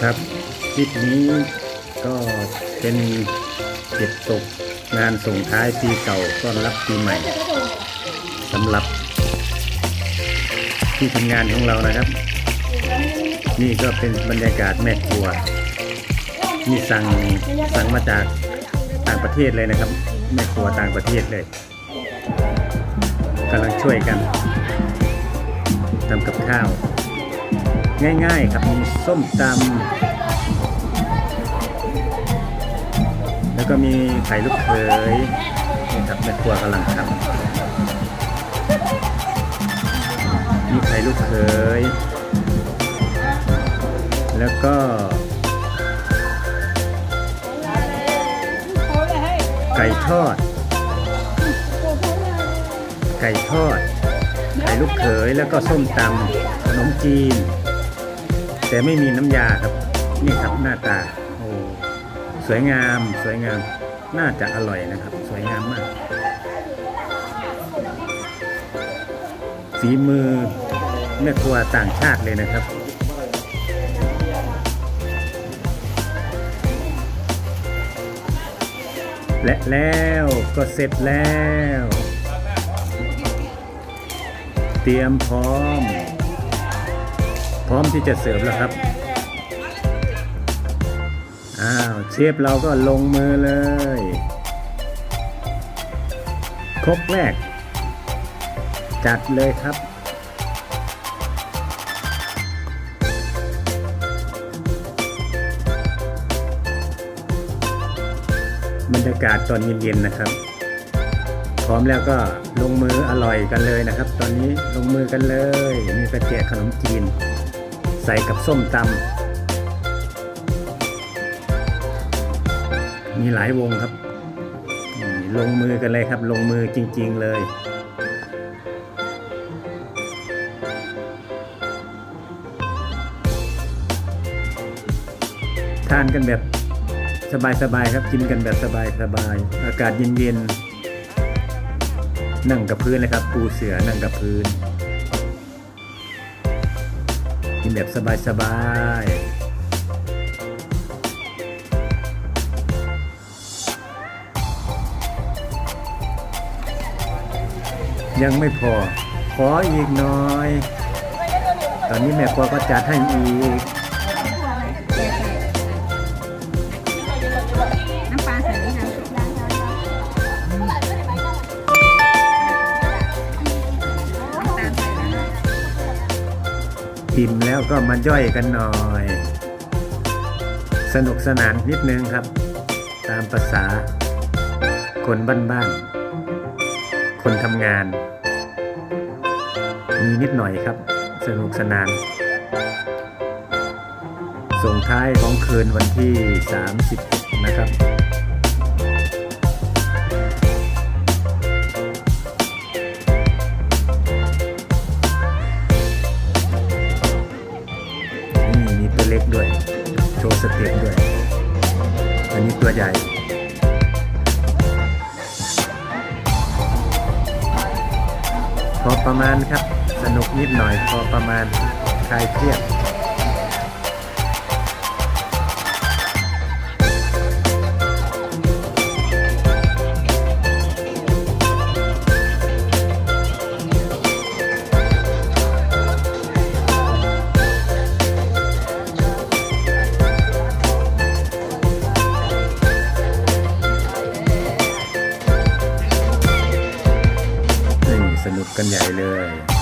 ครับคลิปนี้ก็เป็นเก็บตกงานส่งท้ายปีเก่าต้อนรับปีใหม่สำหรับที่ทำงานของเรานะครับ นี่ก็เป็นบรรยากาศแม่ครัวนี่สั่งสั่งมาจากต่างประเทศเลยนะครับ แม่ครัวต่างประเทศเลยกำลังช่วยกันทำกับข้าว ง่าย ๆ ครับมีส้มตำแล้วก็มีไข่ลูกเขยนี่ครับแม่ครัวกำลังทำมีไข่ลูกเขยแล้วก็ไก่ทอด ไก่ทอด ไข่ลูกเขยแล้วก็ส้มตำขนมจีน แต่ไม่มีน้ำยาครับ นี่ครับหน้าตาโอ้สวยงามสวยงามน่าจะอร่อยนะครับ สวยงามมากฝีมือแม่ครัวต่างชาติเลยนะครับและแล้วก็เสร็จแล้ว เตรียมพร้อม ร้อมที่จะเสิร์ฟแล้วครับ อ้าว เชฟเราก็ลงมือเลยครกแรก จัดเลยครับบรรยากาศตอนเย็นๆนะครับ พร้อมแล้วก็ลงมืออร่อยกันเลยนะครับ ตอนนี้ลงมือกันเลยมีกระเจี๊ยบขนมจีน ใส่กับส้มตำมีหลายวงครับ ลงมือกันเลยครับ ลงมือจริง ๆ เลยทานกันแบบสบายๆครับกินกันแบบสบายๆอากาศเย็นๆนั่งกับพื้นเลยครับ ปูเสือนั่งกับพื้น กินแบบสบายๆยังไม่พอ ขออีกหน่อย ตอนนี้แม่ครัวก็จัดให้อีก อิ่มแล้วก็มาย่อยกันหน่อย สนุกสนานนิดนึงครับ ตามภาษา คนบ้านๆคนทำงาน มีนิดหน่อยครับ สนุกสนาน ส่งท้ายของคืนวันที่ 30 นะครับ ว์สเต็ปด้วย อันนี้ตัวใหญ่พอประมาณครับ สนุกนิดหน่อยพอประมาณคลายเครียด กันใหญ่เลย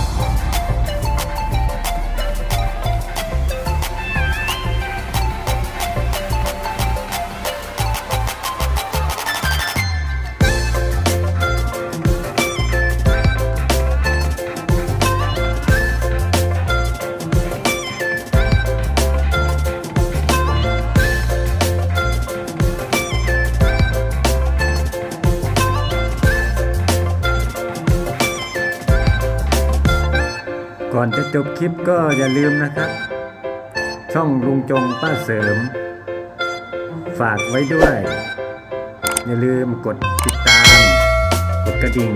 อนจะจบคลิปก็อย่าลืมนะครับ ช่องลุงจงป้าเสริม ฝากไว้ด้วย อย่าลืมกดติดตาม กดกระดิ่ง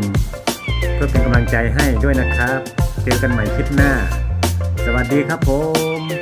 เพื่อเป็นกำลังใจให้ด้วยนะครับ เจอกันใหม่คลิปหน้า สวัสดีครับผม